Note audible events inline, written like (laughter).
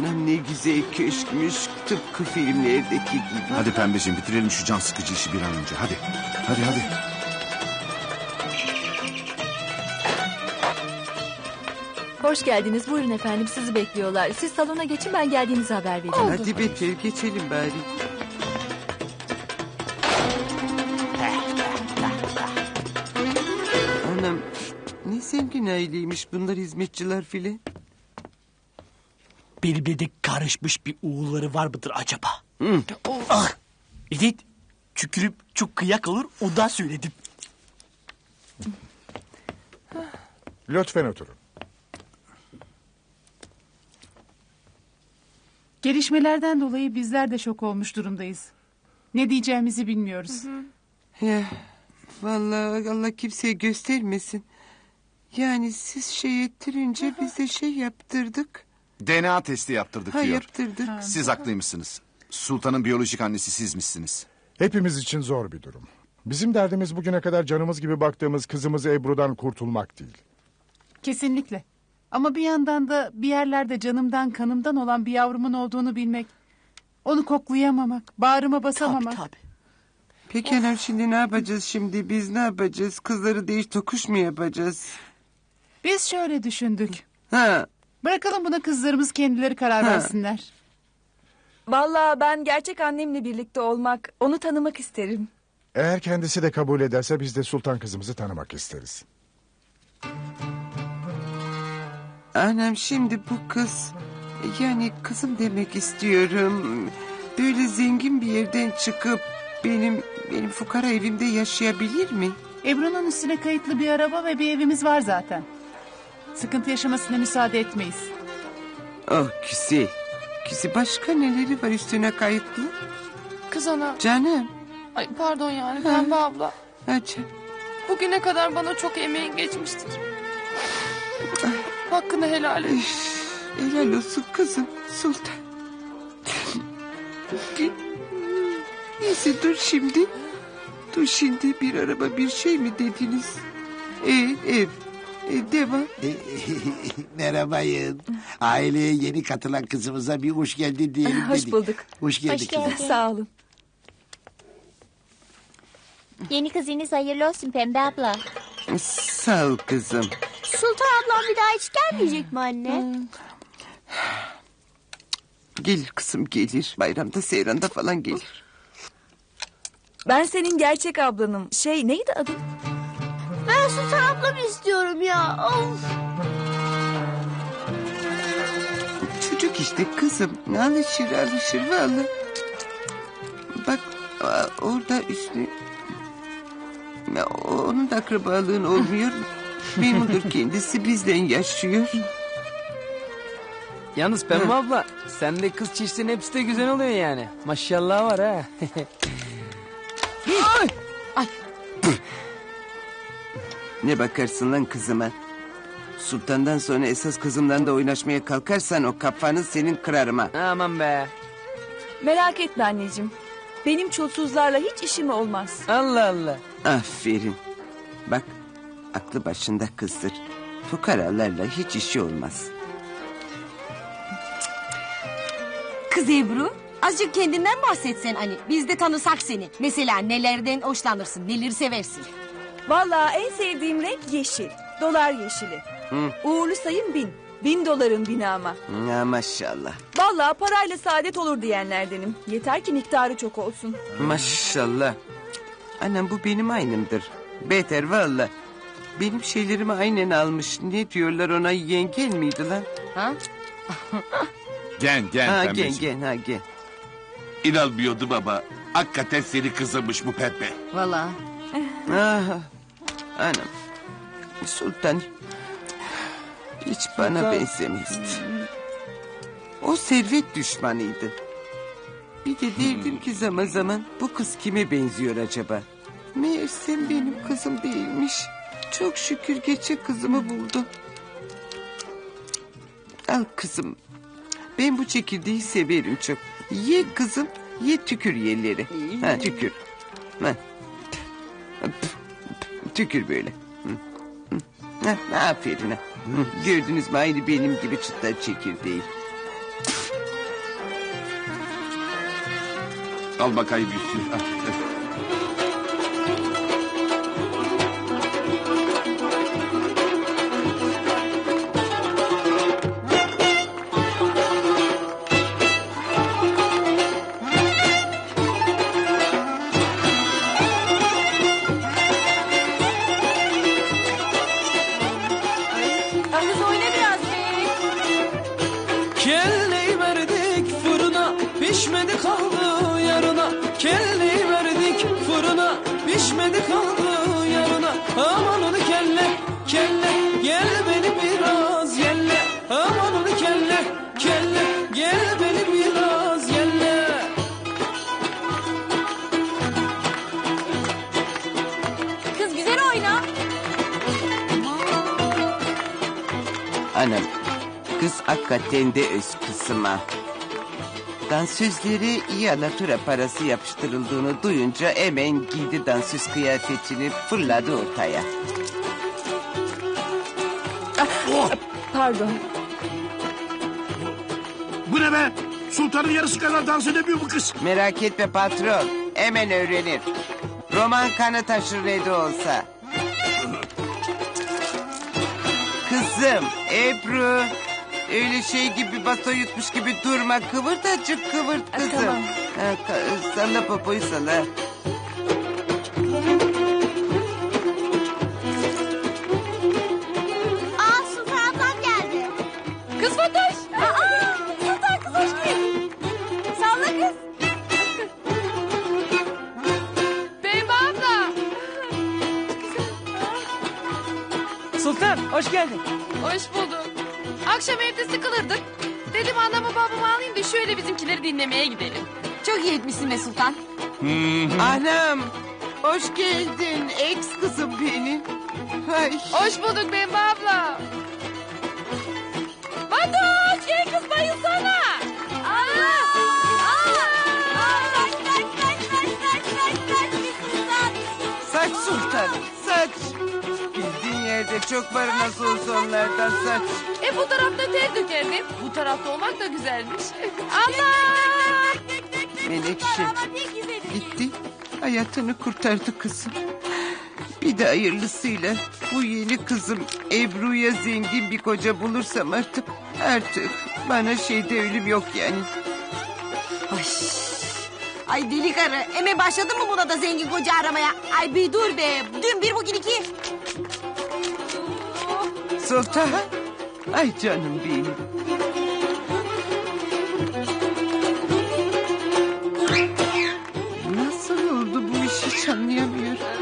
Anam ne güzel köşkmüş. Tıpkı filmlerdeki gibi. Hadi pembeciğim bitirelim şu can sıkıcı işi bir an önce. Hadi. Hadi hadi. Hoş geldiniz. Buyurun efendim sizi bekliyorlar. Siz salona geçin ben geldiğinizi haber vereyim. Hadi Beter geçelim bari. Anam ne zengin aileymiş bunlar hizmetçiler filan. De karışmış bir uğulları var mıdır acaba? Ah, evet. Tükürüp çok kıyak olur ondan söyledim. Lütfen oturun. Gelişmelerden dolayı bizler de şok olmuş durumdayız. Ne diyeceğimizi bilmiyoruz. Ya vallahi Allah kimseye göstermesin. Yani siz şey ettirince biz de şey yaptırdık. DNA testi yaptırdık Ha diyor. yaptırdık. Siz haklıymışsınız. Sultan'ın biyolojik annesi sizmişsiniz. Hepimiz için zor bir durum. Bizim derdimiz bugüne kadar canımız gibi baktığımız kızımız Ebru'dan kurtulmak değil. Kesinlikle. Ama bir yandan da bir yerlerde canımdan kanımdan olan bir yavrumun olduğunu bilmek... ...onu koklayamamak, bağrıma basamamak... Tabii tabii. Peki anam şimdi ne yapacağız şimdi? Biz ne yapacağız? Kızları değiş tokuş mu yapacağız? Biz şöyle düşündük. Ha Bırakalım buna kızlarımız kendileri karar Ha. versinler. Vallahi ben gerçek annemle birlikte olmak, onu tanımak isterim. Eğer kendisi de kabul ederse biz de sultan kızımızı tanımak isteriz. anam şimdi bu kız... Yani kızım demek istiyorum. Böyle zengin bir yerden çıkıp benim benim fukara evimde yaşayabilir mi? Ebru'nun üstüne kayıtlı bir araba ve bir evimiz var zaten. Sıkıntı yaşamasına müsaade etmeyiz. Oh güzel. Güzel. Başka neleri var üstüne kayıtlı? Kız ana. Canım. Ay pardon yani Pembe abla. Hadi. Bugüne kadar bana çok emeğin geçmiştir. Hakkını helal et. Helal olsun kızım sultan. Neyse dur şimdi. Dur şimdi bir araba bir şey mi dediniz? Ev ev. E, devam. (laughs) Merhabayın. Aileye yeni katılan kızımıza bir hoş geldin diyelim Hoş dedik. bulduk. Hoş geldik. kızım. Sağ olun. Yeni kızınız hayırlı olsun Pembe abla. Sağ ol kızım. Sultan ablam bir daha hiç gelmeyecek mi anne? Gelir kızım gelir. Bayramda seyranda falan gelir. Ben senin gerçek ablanım. Şey neydi adın? Sultan ablamı istiyorum ya. Of. Çocuk işte kızım. Alışır alışır vallahi. Bak aa, orada üstü... Ya, Onun da akrabalığın olmuyor. Memnundur kendisi bizden yaşıyor. Yalnız Pembe abla sende kız çeşitinin hepsi de güzel oluyor yani. Maşallah var ha. (laughs) Ne bakarsın lan kızıma? Sultandan sonra esas kızımdan da oynaşmaya kalkarsan o kafanı senin kırarım ha. Aman be. Merak etme anneciğim. Benim çulsuzlarla hiç işim olmaz. Allah Allah. Aferin. Bak aklı başında kızdır. Fukaralarla hiç işi olmaz. Kız Ebru azıcık kendinden bahsetsen hani biz de tanısak seni. Mesela nelerden hoşlanırsın neleri seversin. Vallahi en sevdiğim renk yeşil. Dolar yeşili. Uğurlu sayım bin. Bin doların bini ama. Ya maşallah. Vallahi parayla saadet olur diyenlerdenim. Yeter ki miktarı çok olsun. Maşallah. Anam bu benim aynımdır. Beter valla. Benim şeylerimi aynen almış. Ne diyorlar ona yengen miydi lan? Ha? (laughs) Gen gen ha gen pembeciğim. gen ha gen. İnanmıyordum ama hakikaten seni kızımış bu pembe. Vallahi. Ah, anam. Sultan. Hiç bana benzemezdi. O servet düşmanıydı. Bir de derdim ki zaman zaman bu kız kime benziyor acaba? Meğersem benim kızım değilmiş. Çok şükür geçe kızımı buldum. Al kızım. Ben bu çekirdeği severim çok. Ye kızım, ye tükür yerleri. Ha, tükür. Ha. Tükür böyle. Heh, ah, aferin. ha. Gördünüz mü aynı benim gibi çıtlar çekirdeği. Al bakayım üstü. Ah, ah. Kelleyi verdik fırına pişmedi kaldı yarına. Kelleyi verdik fırına pişmedi kaldı yarına. Aman onu kelle kelle gel beni biraz yelle. Aman onu kelle kelle gel beni biraz yelle. Kız güzel oyna. Anam kız hakikaten de öz kızıma. Dansözlere iyi anatura parası yapıştırıldığını duyunca hemen giydi dansöz kıyafetini fırladı ortaya. Pardon. Bu ne be? Sultanın yarısı kadar dans edemiyor bu kız. Merak etme patron hemen öğrenir. Roman kanı taşır ne de olsa. Kızım Ebru öyle şey gibi bato yutmuş gibi durma kıvırt azıcık kıvırt kızım. tamam. Ha, ka- salla popoyu salla. Aa Sultan ablam geldi. Kız Fatoş. Aa, Sultan kız hoş geldin. Salla kız. Abla. Sultan hoş geldin. Hoş bulduk. Akşam evde sıkılırdık. Dedim anamı babamı alayım da şöyle bizimkileri dinlemeye gidelim. Çok iyi etmişsin be Sultan. Anam hoş geldin ex kızım benim. Ay. Hoş bulduk Pembe abla. Fatoş gel kız bayılsana. Saç sultanım saç. Bildiğin yerde çok var nasıl olsa onlardan saç. E bu tarafta ter dökerdim. Bu tarafta olmak da güzelmiş. Allah! Menekşe gitti. Hayatını kurtardı kızım. Bir de hayırlısıyla bu yeni kızım Ebru'ya zengin bir koca bulursam artık artık bana şeyde ölüm yok yani. Ay. Ay deli karı. Hemen başladın mı buna da zengin koca aramaya? Ay bir dur be. Dün bir bugün iki. Sultan. Ay canım benim. Nasıl oldu bu iş hiç anlayamıyorum.